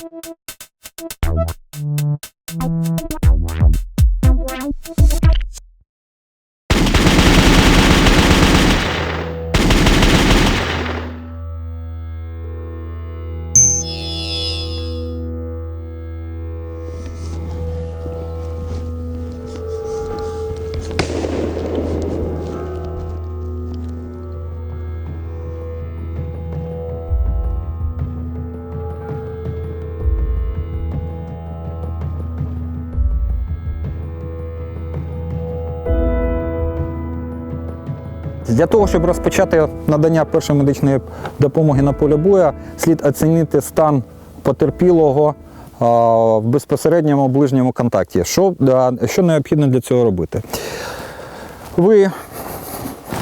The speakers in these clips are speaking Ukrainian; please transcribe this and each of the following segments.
you Для того, щоб розпочати надання першої медичної допомоги на полі бою, слід оцінити стан потерпілого в безпосередньому ближньому контакті. Що, що необхідно для цього робити? Ви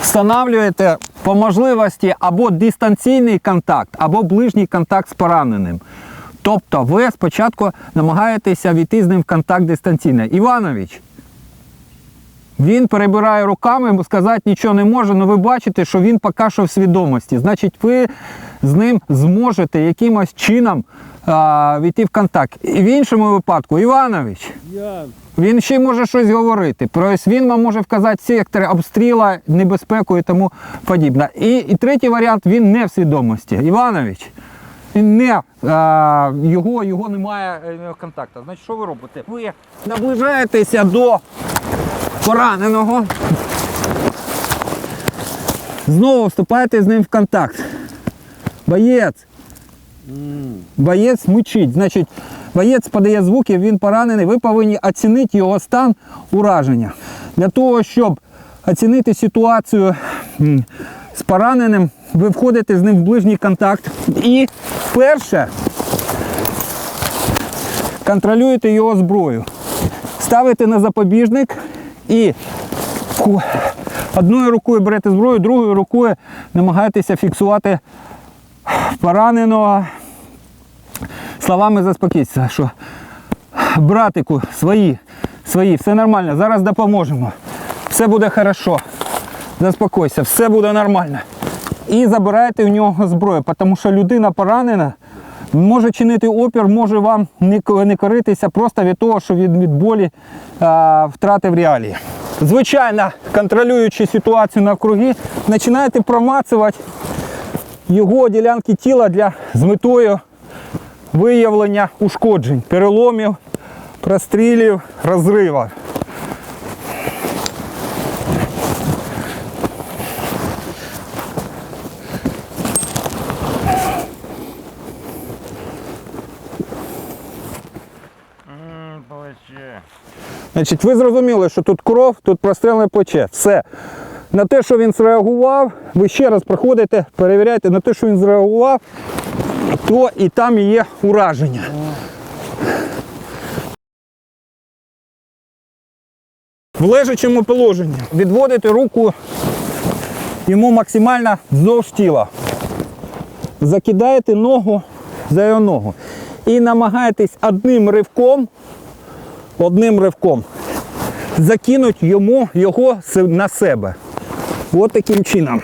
встановлюєте по можливості або дистанційний контакт, або ближній контакт з пораненим. Тобто ви спочатку намагаєтеся війти з ним в контакт дистанційно. Іванович, він перебирає руками, сказати нічого не може, але ви бачите, що він поки що в свідомості. Значить, ви з ним зможете якимось чином а, війти в контакт. І в іншому випадку, Іванович, він ще може щось говорити. Тобто він вам може вказати сектори обстріла, небезпеку і тому подібне. І, і третій варіант він не в свідомості. Іванович. Він не, а, його, його немає е, контакту. Значить, що ви робите? Ви наближаєтеся до пораненого. Знову вступаєте з ним в контакт. Боєць. Боєць мучить. Значить, боєць подає звуки, він поранений. Ви повинні оцінити його стан ураження. Для того, щоб оцінити ситуацію з пораненим, ви входите з ним в ближній контакт. І перше контролюєте його зброю. Ставите на запобіжник і одною рукою берете зброю, другою рукою намагаєтеся фіксувати пораненого словами заспокійтеся, що братику, свої, свої, все нормально, зараз допоможемо. Все буде хорошо. Заспокойся, все буде нормально. І забираєте в нього зброю, тому що людина поранена, може чинити опір, може вам не, коритися просто від того, що він від болі а, втратив реалії. Звичайно, контролюючи ситуацію навкруги, починаєте промацувати його ділянки тіла для з метою виявлення ушкоджень, переломів, прострілів, розривів. Плече. Значить, ви зрозуміли, що тут кров, тут прострелене плече. Все. На те, що він зреагував, ви ще раз проходите, перевіряєте на те, що він зреагував, то і там є ураження. В лежачому положенні відводите руку йому максимально вздовж тіла. Закидаєте ногу за його ногу. І намагаєтесь одним ривком одним ривком закинуть йому його на себе. От таким чином.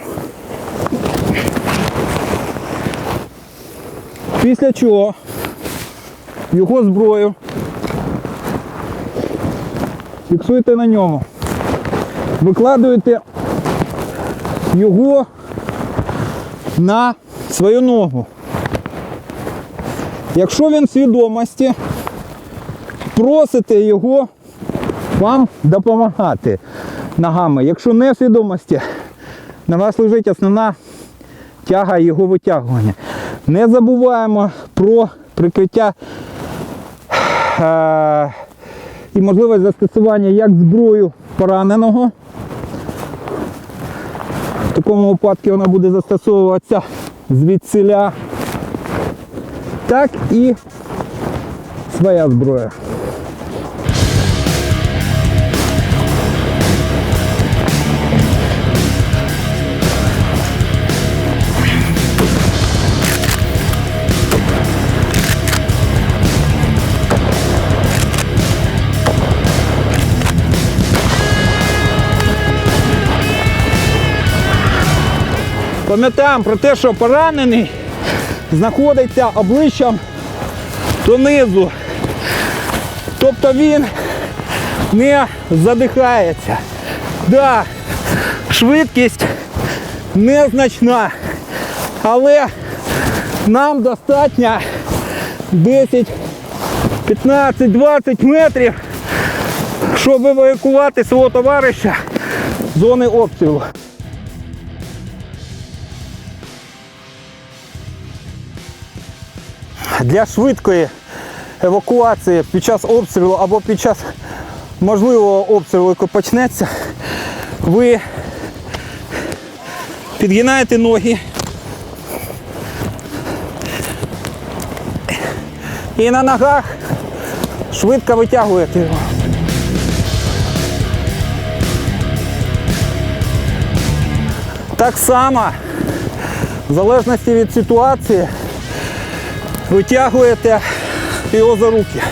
Після чого його зброю фіксуєте на ньому. Викладуєте його на свою ногу. Якщо він в свідомості, просите його вам допомагати ногами. Якщо не свідомості, на вас лежить основна тяга його витягування. Не забуваємо про прикриття е- і можливість застосування як зброю пораненого. В такому випадку вона буде застосовуватися звідсиля, так і своя зброя. Пам'ятаємо про те, що поранений знаходиться обличчям донизу. Тобто він не задихається. Да, швидкість незначна, але нам достатньо 10, 15, 20 метрів, щоб евакувати свого товариша з зони обстрілу. Для швидкої евакуації під час обстрілу або під час можливого обстрілу, який почнеться, ви підгинаєте ноги і на ногах швидко витягуєте його. Так само, в залежності від ситуації, витягуєте його за руки.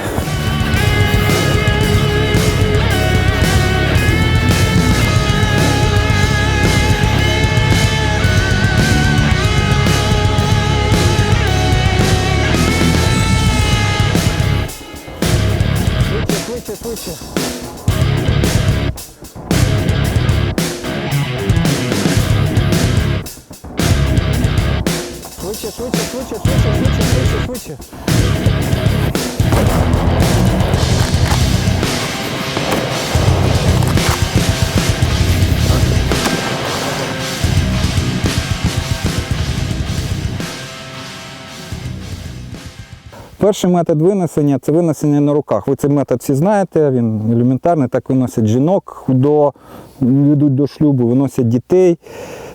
Перший метод винесення це винесення на руках. Ви цей метод всі знаєте, він елементарний, так виносять жінок, до, ведуть до шлюбу, виносять дітей.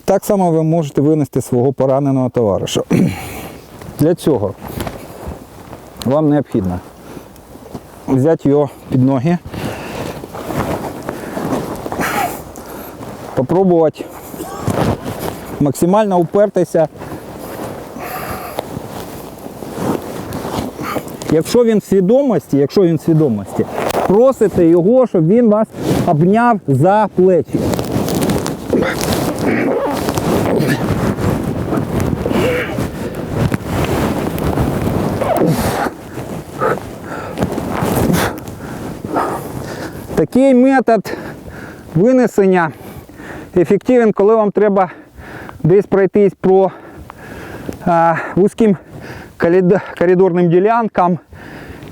Так само ви можете винести свого пораненого товариша. Для цього вам необхідно взяти його під ноги, попробувати максимально упертися. Якщо він в свідомості, якщо він в свідомості, просите його, щоб він вас обняв за плечі. Такий метод винесення ефективен, коли вам треба десь пройтись по а, вузьким коридорним ділянкам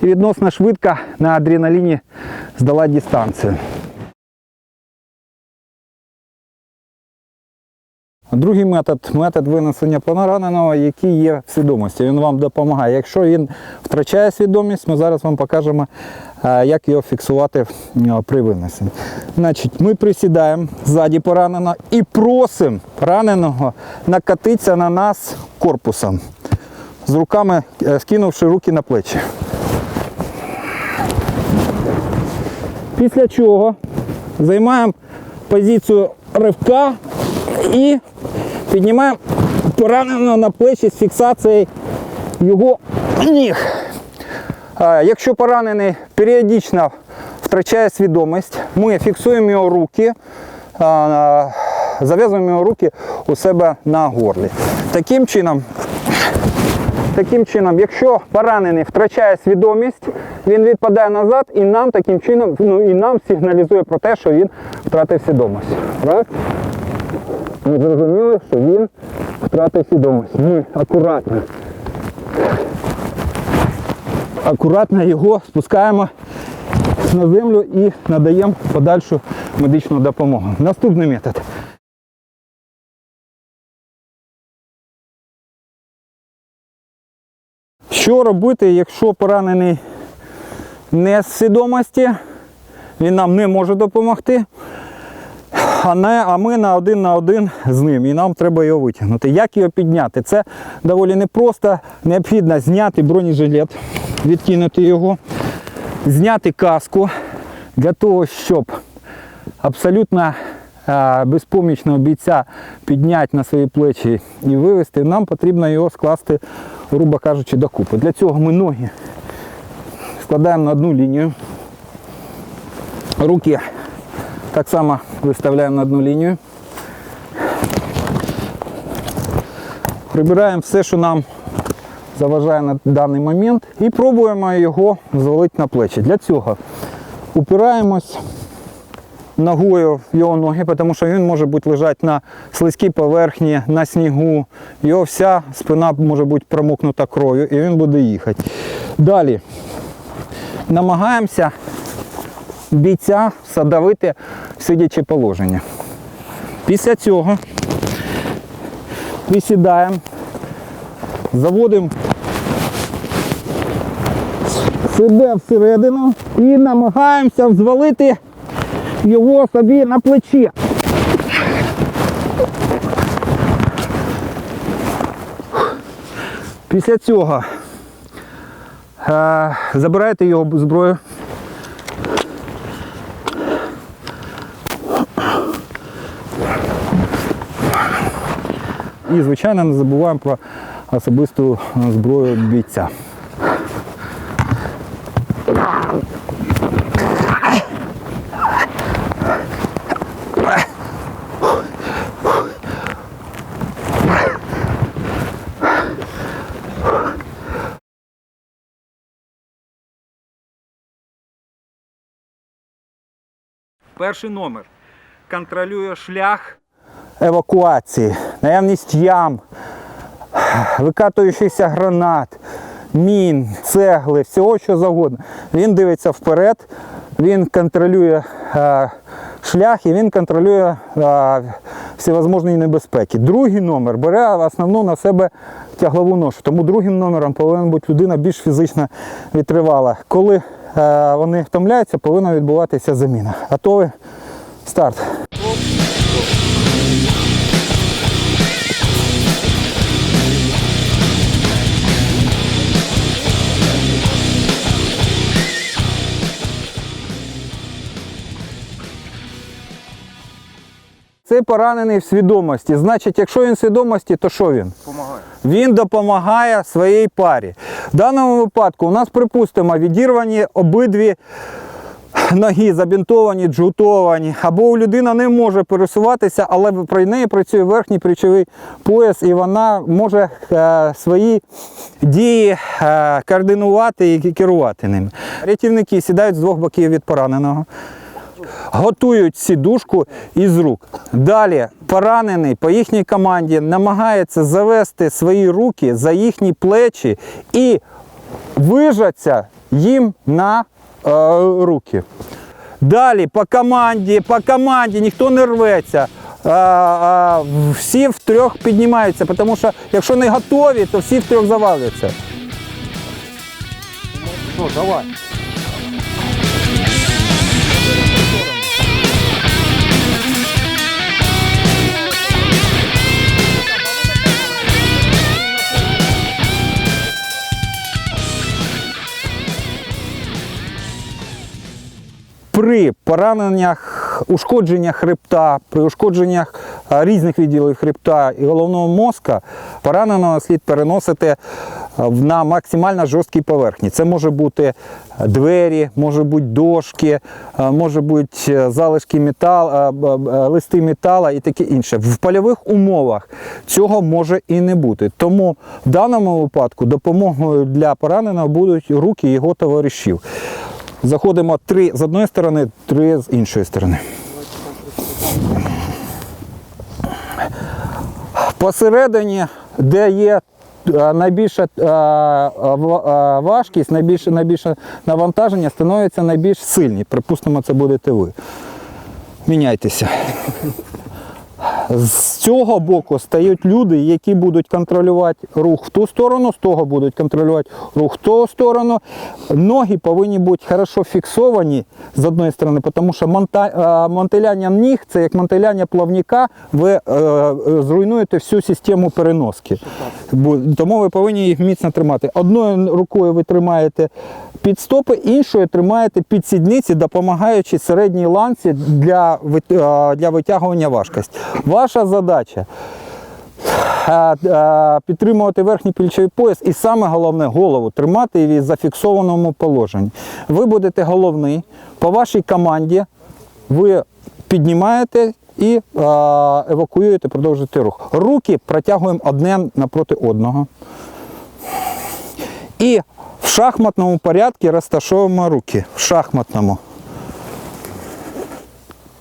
і відносно швидко на адреналіні здала дистанцію. Другий метод метод винесення пораненого, який є в свідомості. Він вам допомагає. Якщо він втрачає свідомість, ми зараз вам покажемо, е, як його фіксувати е, при винесенні. Значить, ми присідаємо ззаді пораненого і просимо пораненого накатитися на нас корпусом, з руками, е, скинувши руки на плечі. Після чого займаємо позицію ривка і піднімаємо пораненого на плечі з фіксацією його ніг. Якщо поранений періодично втрачає свідомість, ми фіксуємо його руки, зав'язуємо його руки у себе на горлі. Таким чином, Таким чином, якщо поранений втрачає свідомість, він відпадає назад і нам таким чином, ну і нам сигналізує про те, що він втратив свідомість. Раз. Ми зрозуміли, що він втратив свідомість. Ми акуратно. Акуратно його спускаємо на землю і надаємо подальшу медичну допомогу. Наступний метод. Що робити, якщо поранений не з свідомості, він нам не може допомогти, а, не, а ми на один на один з ним, і нам треба його витягнути. Як його підняти? Це доволі непросто. Необхідно зняти бронежилет, відкинути його, зняти каску для того, щоб абсолютно безпомічного бійця підняти на свої плечі і вивести, нам потрібно його скласти, грубо кажучи, докупи. Для цього ми ноги складаємо на одну лінію. Руки так само виставляємо на одну лінію. Прибираємо все, що нам заважає на даний момент. І пробуємо його звалити на плечі. Для цього упираємось ногою його ноги, тому що він може бути лежати на слизькій поверхні, на снігу. Його вся спина може бути промокнута кров'ю і він буде їхати. Далі намагаємося бійця садовити в сидяче положення. Після цього присідаємо, заводимо себе всередину і намагаємося взвалити його собі на плече. Після цього е, забираєте його зброю. І, звичайно, не забуваємо про особисту зброю бійця. Перший номер контролює шлях евакуації, наявність ям, викатуючихся гранат, мін, цегли, всього що завгодно. Він дивиться вперед, він контролює е, шлях і він контролює е, всевозможні небезпеки. Другий номер бере основну на себе тяглову ношу. Тому другим номером повинна бути людина більш фізично відтривала. Коли вони втомляються, повинна відбуватися заміна. Готові? Старт. Цей поранений в свідомості. Значить, якщо він в свідомості, то що він? Помагає. Він допомагає своїй парі. В даному випадку у нас, припустимо, відірвані обидві ноги, забінтовані, джутовані, або людина не може пересуватися, але при неї працює верхній плечовий пояс, і вона може е, свої дії е, координувати і керувати ними. Рятівники сідають з двох боків від пораненого готують сідушку із рук. Далі поранений по їхній команді намагається завести свої руки за їхні плечі і вижаться їм на е, руки. Далі по команді, по команді ніхто не рветься. А, а, всі втрьох піднімаються, тому що якщо не готові, то всі втрьох заваляться. Що, давай. При пораненнях, ушкодженнях хребта, при ушкодженнях різних відділів хребта і головного мозка, пораненого слід переносити на максимально жорсткій поверхні. Це може бути двері, може бути дошки, може бути залишки метал, листи метала і таке інше. В польових умовах цього може і не бути. Тому в даному випадку допомогою для пораненого будуть руки його товаришів. Заходимо три з одної сторони, три з іншої сторони. Посередині, де є е, найбільша е, е, важкість, найбільше, найбільше навантаження, становиться найбільш сильні. Припустимо, це будете ви. Міняйтеся. З цього боку стають люди, які будуть контролювати рух в ту сторону, з того будуть контролювати рух в ту сторону. Ноги повинні бути хорошо фіксовані з одної сторони, тому що е, монтеляння ніг це як монтеляння плавника, ви е, зруйнуєте всю систему переноски. Тому ви повинні їх міцно тримати. Одною рукою ви тримаєте під стопи, іншою тримаєте під сідниці, допомагаючи середній ланці для, е, для витягування важкості. Ваша задача підтримувати верхній плечовий пояс і саме головне голову тримати її в зафіксованому положенні. Ви будете головний, по вашій команді ви піднімаєте і евакуюєте, продовжуєте рух. Руки протягуємо одне напроти одного. І в шахматному порядку розташовуємо руки. В шахматному.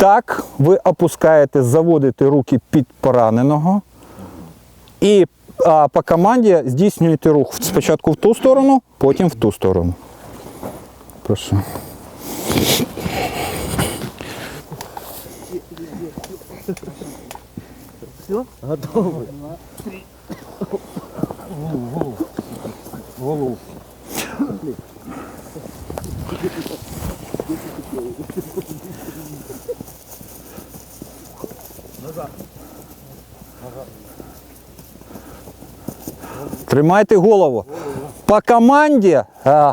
Так, ви опускаєте, заводите руки під пораненого. І а, по команді здійснюєте рух спочатку в ту сторону, потім в ту сторону. Прошу. Тримайте голову. По команді. а,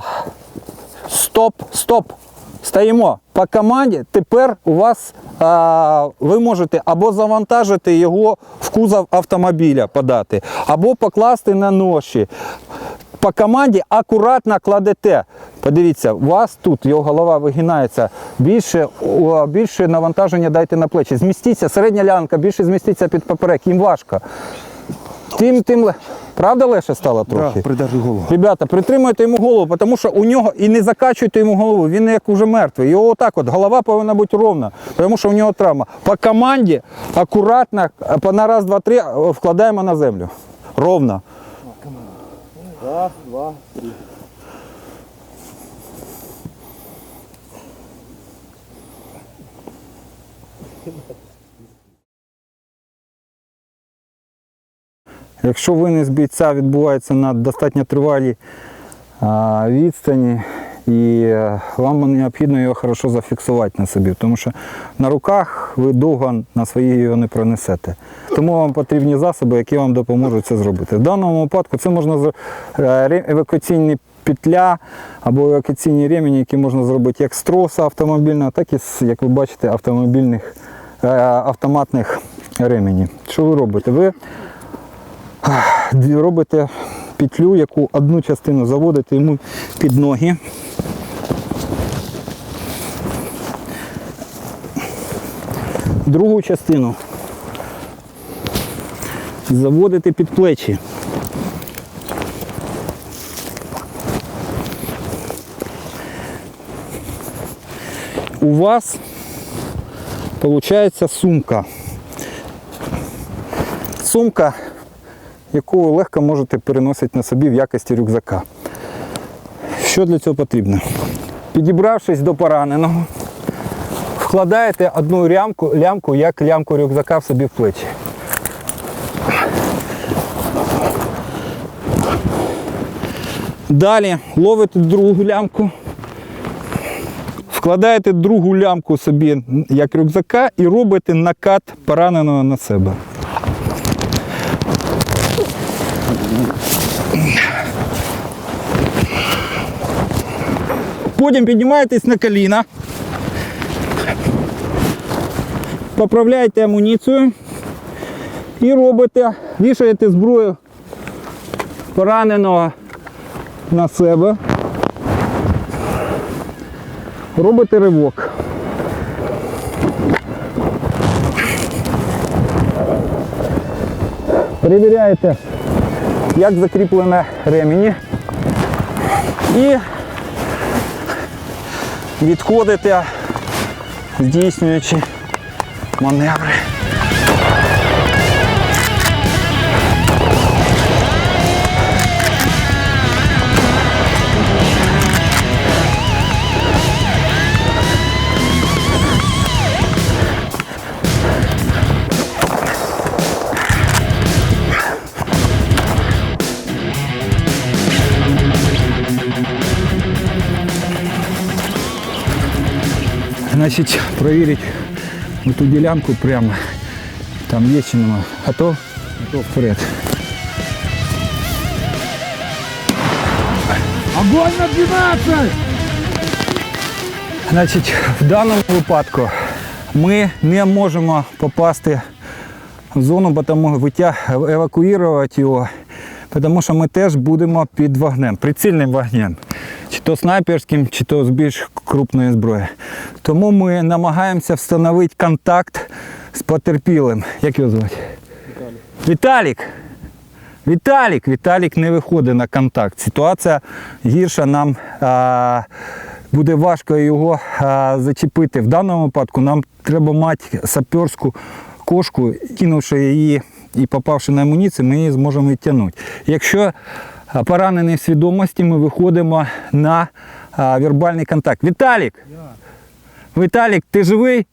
стоп, стоп. Стоїмо. По команді тепер у вас а, ви можете або завантажити його в кузов автомобіля подати, або покласти на ноші. По команді акуратно кладете. Подивіться, у вас тут його голова вигинається. Більше, більше навантаження дайте на плечі. Змістіться, середня лянка, більше змістіться під поперек. Їм важко. Тим, тим, правда Леша стало трохи? Да, придержи голову. Ребята, притримуйте йому голову, тому що у нього і не закачуйте йому голову, він як уже мертвий. Його отак от, голова повинна бути ровна, тому що у нього травма. По команді акуратно, на раз, два, три е, вкладаємо на землю. Ровно. Раз, два, три. Якщо винес бійця відбувається на достатньо тривалій відстані, і е, вам необхідно його хорошо зафіксувати на собі, тому що на руках ви довго на своїй його не пронесете. Тому вам потрібні засоби, які вам допоможуть це зробити. В даному випадку це можна е, евакуаційні петля або евакуаційні ремені, які можна зробити як з троса автомобільного, так і з, як ви бачите, автомобільних е, автоматних ременів. Що ви робите? Ви робите петлю, яку одну частину заводите йому під ноги. Другу частину заводите під плечі. У вас виходить сумка. Сумка яку легко можете переносити на собі в якості рюкзака. Що для цього потрібно? Підібравшись до пораненого, вкладаєте одну лямку, лямку як лямку рюкзака в собі в плечі. Далі ловите другу лямку, вкладаєте другу лямку собі як рюкзака і робите накат пораненого на себе. Потім піднімаєтесь на коліна. Поправляєте амуніцію і робите, вішаєте зброю пораненого на себе. Робите ривок. Перевіряєте, як закріплене ремені. І відходите, здійснюючи маневри. Значить, проверить эту делянку прямо. Там есть чи нема. Готов? Готов. Вперед. Огонь на 12! Значить, в даному випадку ми не можемо попасти в зону, тому евакуювати його, тому що ми теж будемо під вогнем, прицільним вогнем. Чи то снайперським, чи то з більш крупної зброї. Тому ми намагаємося встановити контакт з потерпілим. Як його звати? Віталік. Віталік. Віталік, не виходить на контакт. Ситуація гірша, нам а, буде важко його а, зачепити. В даному випадку нам треба мати саперську кошку, кинувши її і попавши на амуніцію, ми її зможемо відтягнути. Якщо поранений в свідомості, ми виходимо на вербальний контакт. Віталік! Віталік, ти живий?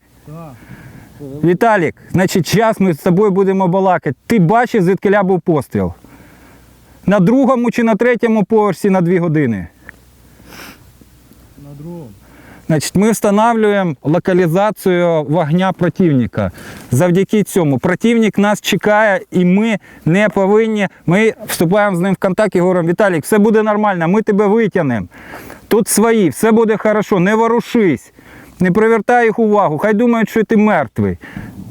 Віталік, значить, зараз ми з тобою будемо балакати. Ти бачив, звідки був постріл? На другому чи на третьому поверсі на дві години? На другому. Значить, ми встановлюємо локалізацію вогня противника. Завдяки цьому противник нас чекає і ми не повинні. Ми вступаємо з ним в контакт і говоримо, Віталік, все буде нормально, ми тебе витягнемо. Тут свої, все буде хорошо, не ворушись, не привертай їх увагу, хай думають, що ти мертвий.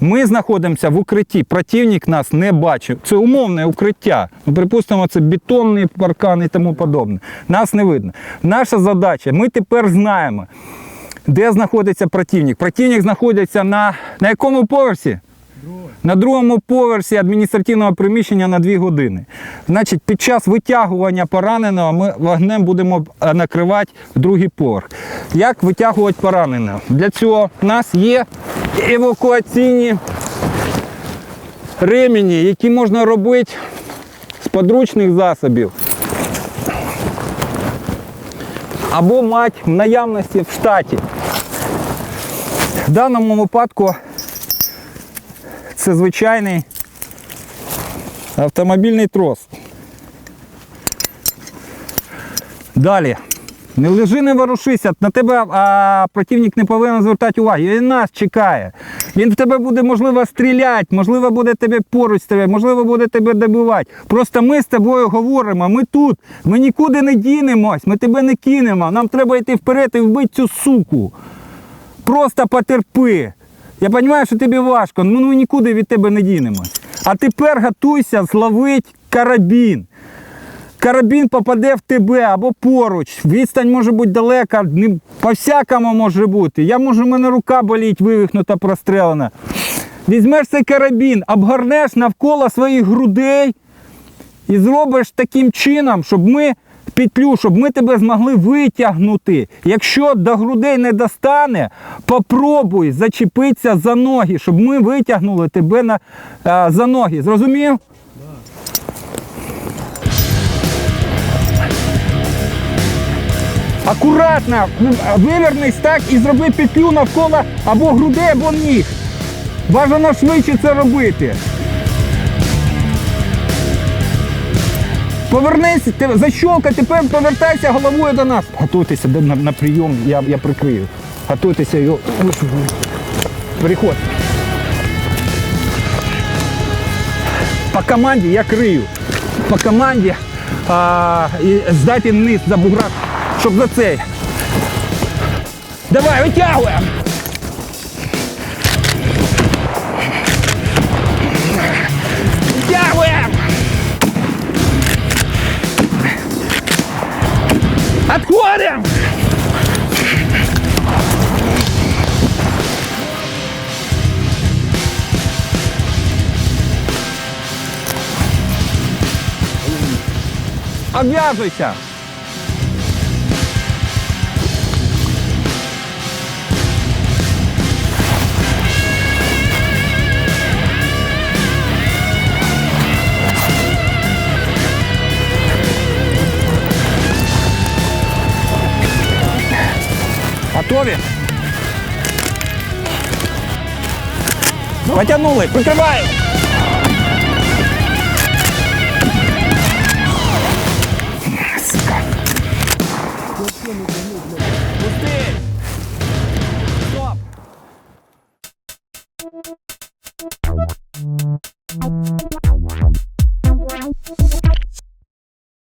Ми знаходимося в укритті, противник нас не бачив. Це умовне укриття. Ну, припустимо, це бетонний паркан і тому подобне. Нас не видно. Наша задача, ми тепер знаємо, де знаходиться противник. Противник знаходиться на, на якому поверсі? На другому поверсі адміністративного приміщення на 2 години. Значить, під час витягування пораненого ми вогнем будемо е, накривати другий поверх. Як витягувати пораненого? Для цього в нас є евакуаційні ремені, які можна робити з подручних засобів. Або мати в наявності в штаті. В даному випадку це звичайний автомобільний трос. Далі. Не лежи, не ворушися. На тебе а, противник не повинен звертати увагу. Він нас чекає. Він в тебе буде, можливо, стріляти, можливо, буде тебе поруч з тебе, можливо, буде тебе добивати. Просто ми з тобою говоримо, ми тут, ми нікуди не дінемось, ми тебе не кинемо. Нам треба йти вперед і вбити цю суку. Просто потерпи. Я розумію, що тобі важко, ну ми нікуди від тебе не дінемось. А тепер готуйся зловити карабін. Карабін попаде в тебе або поруч. Відстань може бути далека, по-всякому може бути. Я можу, в мене рука боліть, вивихнута, прострелена. Візьмеш цей карабін, обгорнеш навколо своїх грудей і зробиш таким чином, щоб ми петлю, щоб ми тебе змогли витягнути. Якщо до грудей не достане, попробуй зачепитися за ноги, щоб ми витягнули тебе на, а, за ноги. Зрозумів? Акуратно вивернись так і зроби петлю навколо або грудей, або ніг. Бажано швидше це робити. Повернись, ти- защолкай, тепер повертайся головою до нас. Готуйтеся на, на прийом, я, я прикрию. Готуйтеся його. Переход. По команді я крию. По команді а, і здати вниз за бугра, щоб за цей. Давай! Витягуємо! Обв'язуйся! Готові? Потягнули, прикриваємо!